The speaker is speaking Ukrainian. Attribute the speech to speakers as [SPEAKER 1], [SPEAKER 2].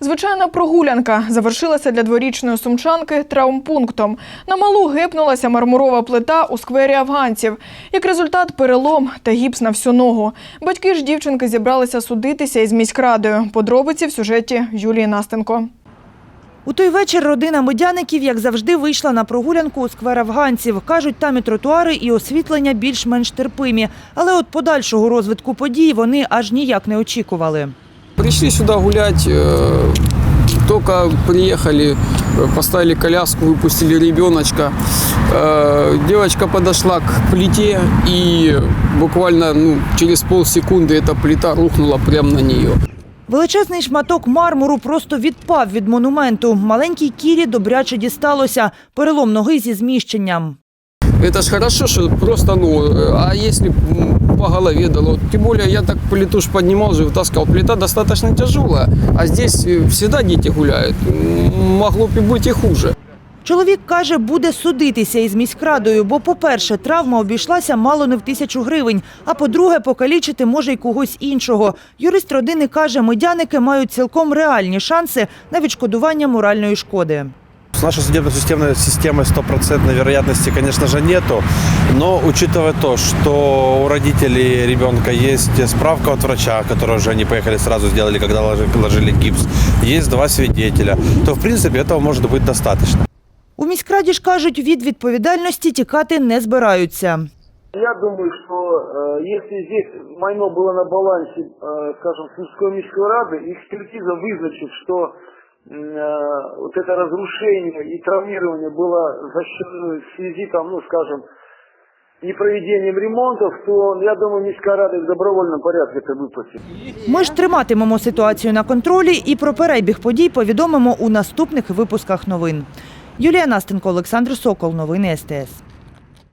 [SPEAKER 1] Звичайна прогулянка завершилася для дворічної сумчанки травмпунктом. На малу гепнулася мармурова плита у сквері афганців. Як результат перелом та гіпс на всю ногу. Батьки ж дівчинки зібралися судитися із міськрадою. Подробиці в сюжеті Юлії Настенко.
[SPEAKER 2] У той вечір родина медяників, як завжди, вийшла на прогулянку у сквер афганців. Кажуть, там і тротуари, і освітлення більш-менш терпимі. Але от подальшого розвитку подій вони аж ніяк не очікували
[SPEAKER 3] Пришли сюда гулять, э, только приехали, э, поставили коляску, выпустили ребеночка. Э, Девочка подошла к плите и буквально ну, через полсекунды эта плита рухнула прямо на нее.
[SPEAKER 2] Величезний шматок мармуру просто відпав від монументу. Маленькій кірі добряче дісталося. Перелом ноги зі зміщенням.
[SPEAKER 3] Это ж хорошо, что просто, ну, э, а если б, м, по голове дало? Тем более я так плиту ж поднимал же, вытаскивал. Плита достаточно тяжелая, а здесь э, всегда дети гуляют. М, Могло бы быть и хуже.
[SPEAKER 2] Чоловік каже, буде судитися із міськрадою, бо, по-перше, травма обійшлася мало не в тисячу гривень, а по-друге, покалічити може й когось іншого. Юрист родини каже, медяники мають цілком реальні шанси на відшкодування моральної шкоди.
[SPEAKER 4] С нашей судебно-системной системой стопроцентной вероятности, конечно же, нету. Но учитывая то, что у родителей ребенка есть справка от врача, которую уже они поехали сразу сделали, когда ложи- ложили гипс, есть два свидетеля, то, в принципе, этого может быть достаточно.
[SPEAKER 2] У міськраді ж кажуть, від відповідальності тікати не збираються.
[SPEAKER 5] Я думаю, что э, если здесь майно было на балансе, э, скажем, Сумской міської ради, экспертиза вызначит, что м, э, вот это разрушение и травмирование было за счет, в связи, там, ну, скажем, непроведением ремонтов, то, я думаю, міська рада в добровольном порядке это выплатит.
[SPEAKER 2] Ми ж триматимемо ситуацію на контролі і про перебіг подій повідомимо у наступних випусках новин. Юлія Настенко, Олександр Сокол. Новини СТС.